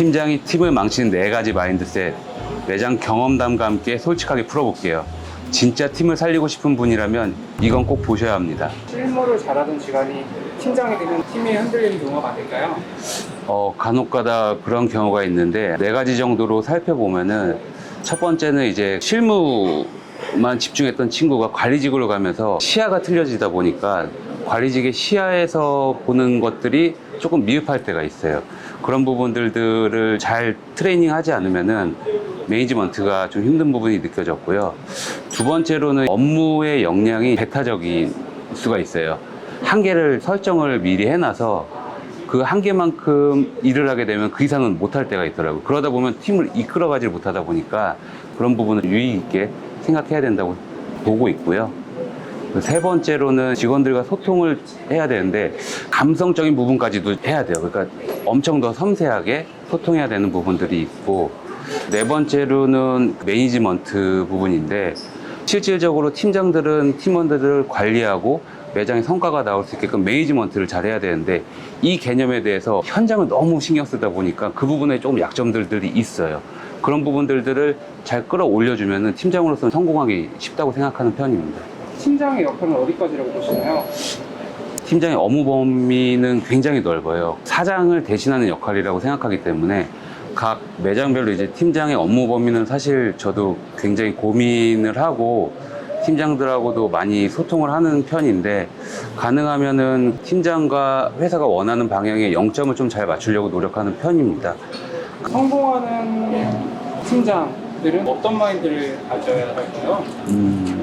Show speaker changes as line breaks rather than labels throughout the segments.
팀장이 팀을 망치는 네 가지 마인드셋 매장 경험담과 함께 솔직하게 풀어볼게요. 진짜 팀을 살리고 싶은 분이라면 이건 꼭 보셔야 합니다.
실무를 잘하던 직원이 팀장이 되면 팀이 흔들리는 경우가 많을까요?
어, 간혹가다 그런 경우가 있는데 네 가지 정도로 살펴보면은 첫 번째는 이제 실무만 집중했던 친구가 관리직으로 가면서 시야가 틀려지다 보니까 관리직의 시야에서 보는 것들이 조금 미흡할 때가 있어요. 그런 부분들을 잘 트레이닝 하지 않으면은 매니지먼트가 좀 힘든 부분이 느껴졌고요. 두 번째로는 업무의 역량이 배타적인 수가 있어요. 한계를 설정을 미리 해놔서 그 한계만큼 일을 하게 되면 그 이상은 못할 때가 있더라고요. 그러다 보면 팀을 이끌어가지 못하다 보니까 그런 부분을 유의 있게 생각해야 된다고 보고 있고요. 그세 번째로는 직원들과 소통을 해야 되는데 감성적인 부분까지도 해야 돼요. 그러니까 엄청 더 섬세하게 소통해야 되는 부분들이 있고 네 번째로는 매니지먼트 부분인데 실질적으로 팀장들은 팀원들을 관리하고 매장의 성과가 나올 수 있게끔 매니지먼트를 잘 해야 되는데 이 개념에 대해서 현장을 너무 신경 쓰다 보니까 그 부분에 조금 약점들이 있어요. 그런 부분들을 잘 끌어올려주면 팀장으로서는 성공하기 쉽다고 생각하는 편입니다.
팀장의 역할은 어디까지라고 보시나요?
팀장의 업무 범위는 굉장히 넓어요. 사장을 대신하는 역할이라고 생각하기 때문에 각 매장별로 이제 팀장의 업무 범위는 사실 저도 굉장히 고민을 하고 팀장들하고도 많이 소통을 하는 편인데 가능하면은 팀장과 회사가 원하는 방향의 영점을 좀 잘 맞추려고 노력하는 편입니다.
성공하는 팀장들은 어떤 마인드를 가져야 할까요?
음,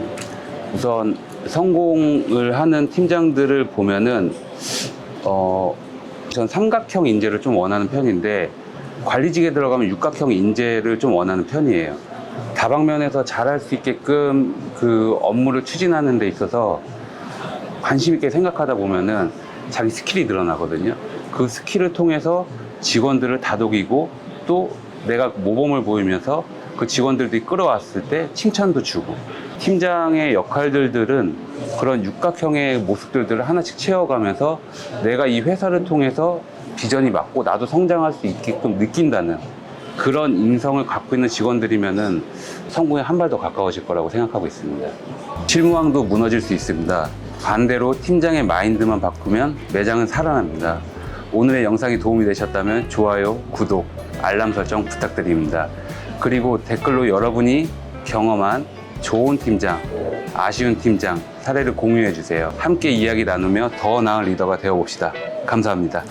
우선 성공을 하는 팀장들을 보면은 어, 전 삼각형 인재를 좀 원하는 편인데 관리직에 들어가면 육각형 인재를 좀 원하는 편이에요. 다방면에서 잘할 수 있게끔 그 업무를 추진하는 데 있어서 관심 있게 생각하다 보면은 자기 스킬이 늘어나거든요. 그 스킬을 통해서 직원들을 다독이고 또 내가 모범을 보이면서 그 직원들이 끌어왔을 때 칭찬도 주고 팀장의 역할들들은 그런 육각형의 모습들을 하나씩 채워가면서 내가 이 회사를 통해서 비전이 맞고 나도 성장할 수 있게끔 느낀다는 그런 인성을 갖고 있는 직원들이면은 성공에 한 발 더 가까워질 거라고 생각하고 있습니다. 실무왕도 무너질 수 있습니다. 반대로 팀장의 마인드만 바꾸면 매장은 살아납니다. 오늘의 영상이 도움이 되셨다면 좋아요, 구독, 알람 설정 부탁드립니다. 그리고 댓글로 여러분이 경험한 좋은 팀장, 아쉬운 팀장 사례를 공유해 주세요. 함께 이야기 나누며 더 나은 리더가 되어 봅시다. 감사합니다.